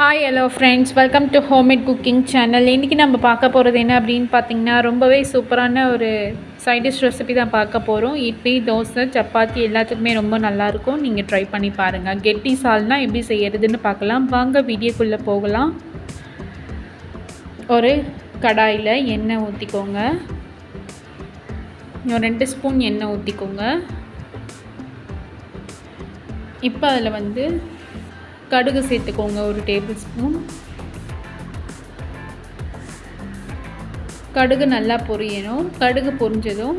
Hi hello friends welcome to homemade cooking channel இன்றைக்கி நம்ம பார்க்க போகிறது என்ன அப்படின்னு பார்த்தீங்கன்னா ரொம்பவே சூப்பரான ஒரு சைட் டிஷ் ரெசிபி தான் பார்க்க போகிறோம் இட்லி தோசை சப்பாத்தி எல்லாத்துக்குமே ரொம்ப நல்லாயிருக்கும் நீங்கள் ட்ரை பண்ணி பாருங்கள் கெட்டி சால்னா எப்படி செய்யறதுன்னு பார்க்கலாம். வாங்க வீடியோக்குள்ளே போகலாம். ஒரு கடாயில் எண்ணெய் ஊற்றிக்கோங்க ஒரு ரெண்டு ஸ்பூன் எண்ணெய் ஊற்றிக்கோங்க இப்போ அதில் வந்து கடுகு சேர்த்துக்கோங்க ஒரு டேபிள் ஸ்பூன் கடுகு நல்லா பொரியணும். கடுகு பொரிஞ்சதும்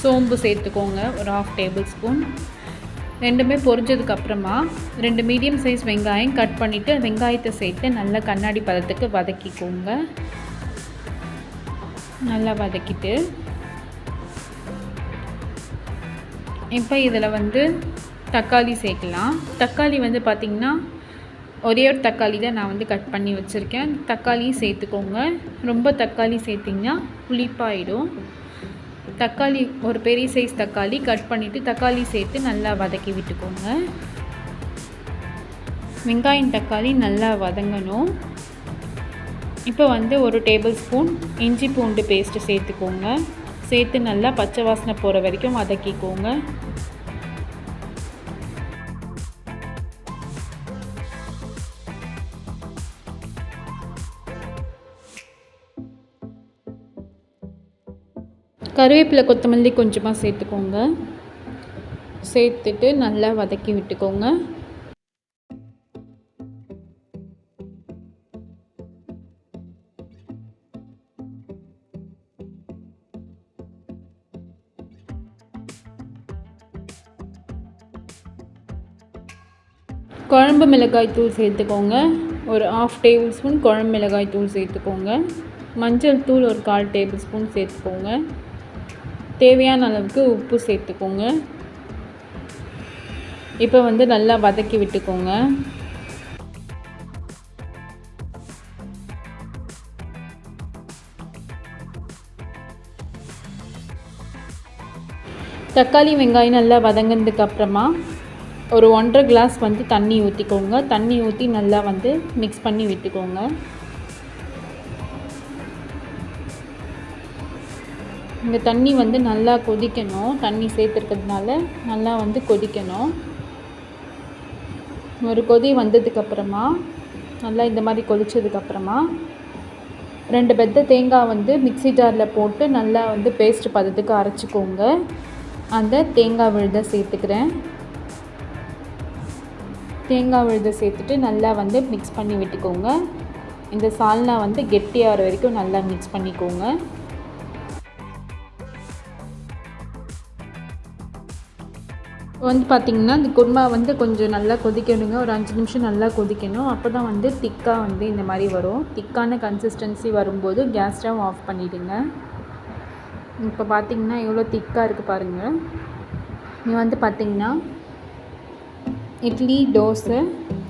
சோம்பு சேர்த்துக்கோங்க ஒரு ஆஃப் டேபிள் ஸ்பூன் ரெண்டுமே பொரிஞ்சதுக்கப்புறமா ரெண்டு மீடியம் சைஸ் வெங்காயம் கட் பண்ணிவிட்டு வெங்காயத்தை சேர்த்து நல்லா கண்ணாடி பதத்துக்கு வதக்கிக்கோங்க. நல்லா வதக்கிட்டு இப்போ இதில் வந்து தக்காளி சேர்க்கலாம். தக்காளி வந்து பார்த்திங்கன்னா ஒரே ஒரு தக்காளி தான் நான் வந்து கட் பண்ணி வச்சுருக்கேன். தக்காளியும் சேர்த்துக்கோங்க. ரொம்ப தக்காளி சேர்த்திங்கன்னா புளிப்பாயிடும். தக்காளி ஒரு பெரிய சைஸ் தக்காளி கட் பண்ணிவிட்டு தக்காளி சேர்த்து நல்லா வதக்கி விட்டுக்கோங்க. வெங்காயம் தக்காளி நல்லா வதங்கணும். இப்போ வந்து ஒரு டேபிள் ஸ்பூன் இஞ்சி பூண்டு பேஸ்ட்டு சேர்த்துக்கோங்க. சேர்த்து நல்லா பச்சை வாசனை போகிற வரைக்கும் வதக்கிக்கோங்க. கருவேப்பிலை கொத்தமல்லி கொஞ்சமாக சேர்த்துக்கோங்க. சேர்த்துட்டு நல்லா வதக்கி விட்டுக்கோங்க. குழம்பு மிளகாய் தூள் சேர்த்துக்கோங்க. ஒரு ஆஃப் டேபிள் ஸ்பூன் குழம்பு மிளகாய் தூள் சேர்த்துக்கோங்க. மஞ்சள் தூள் ஒரு கால் டேபிள் ஸ்பூன் சேர்த்துக்கோங்க. தேவையான அளவுக்கு உப்பு சேர்த்துக்கோங்க. இப்போ வந்து நல்லா வதக்கி விட்டுக்கோங்க. தக்காளி வெங்காயம் நல்லா வதங்கினதுக்கு அப்புறமா ஒரு ஒன்றரை கிளாஸ் வந்து தண்ணி ஊற்றிக்கோங்க தண்ணி ஊற்றி நல்லா வந்து மிக்ஸ் பண்ணி விட்டுக்கோங்க. இந்த தண்ணி வந்து நல்லா கொதிக்கணும். தண்ணி சேர்த்துருக்கிறதுனால நல்லா வந்து கொதிக்கணும். ஒரு கொதி வந்ததுக்கப்புறமா நல்லா இந்த மாதிரி கொதித்ததுக்கப்புறமா ரெண்டு பெத்த தேங்காய் வந்து மிக்சி ஜாரில் போட்டு நல்லா வந்து பேஸ்ட் பதத்துக்கு அரைச்சிக்கோங்க. அந்த தேங்காய் விழுதை சேர்த்துக்கிறேன். தேங்காய் விழுதை சேர்த்துட்டு நல்லா வந்து மிக்ஸ் பண்ணி விட்டுக்கோங்க. இந்த சால்னா வந்து கெட்டியாகிற வரைக்கும் நல்லா மிக்ஸ் பண்ணிக்கோங்க. வந்து பார்த்திங்கன்னா இந்த குருமா வந்து கொஞ்சம் நல்லா கொதிக்கணுங்க. ஒரு அஞ்சு நிமிஷம் நல்லா கொதிக்கணும். அப்போ தான் வந்து திக்காக வந்து இந்த மாதிரி வரும். திக்கான கன்சிஸ்டன்சி வரும்போது கேஸ் ஸ்டவ் ஆஃப் பண்ணிவிடுங்க இப்போ பார்த்திங்கன்னா எவ்வளோ திக்காக இருக்குது பாருங்கள் இது வந்து பார்த்திங்கன்னா இட்லி தோசை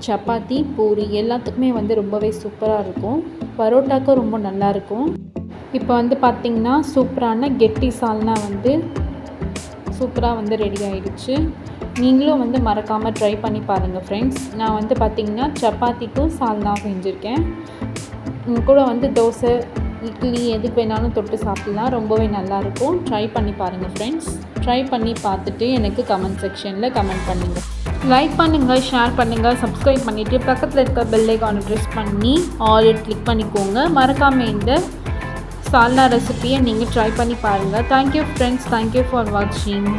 சப்பாத்தி பூரி எல்லாத்துக்குமே வந்து ரொம்பவே சூப்பராக இருக்கும். பரோட்டாக்கும் ரொம்ப நல்லாயிருக்கும் இப்போ வந்து பார்த்திங்கன்னா சூப்பரான கெட்டி சால்னா வந்து சூப்பராக வந்து ரெடி ஆகிடுச்சு நீங்களும் வந்து மறக்காமல் ட்ரை பண்ணி பாருங்கள் ஃப்ரெண்ட்ஸ் நான் வந்து பார்த்திங்கன்னா சப்பாத்திக்கும் சால்னா செஞ்சுருக்கேன். கூட வந்து தோசை இட்லி எதுக்கு வேணாலும் தொட்டு சாப்பிட்லாம். ரொம்பவே நல்லாயிருக்கும் ட்ரை பண்ணி பாருங்கள் ஃப்ரெண்ட்ஸ் ட்ரை பண்ணி பார்த்துட்டு எனக்கு கமெண்ட் செக்ஷனில் கமெண்ட் பண்ணுங்கள் லைக் பண்ணுங்கள் ஷேர் பண்ணுங்கள் சப்ஸ்கிரைப் பண்ணிவிட்டு பக்கத்தில் இருக்க பெல்லைக்கான ப்ரெஸ் பண்ணி ஆல் கிளிக் பண்ணிக்கோங்க. மறக்காமல் இந்த சால்னா ரெசிப்பியை நீங்கள் ட்ரை பண்ணி பாருங்கள் தேங்க்யூ ஃப்ரெண்ட்ஸ் தேங்க்யூ ஃபார் வாட்சிங்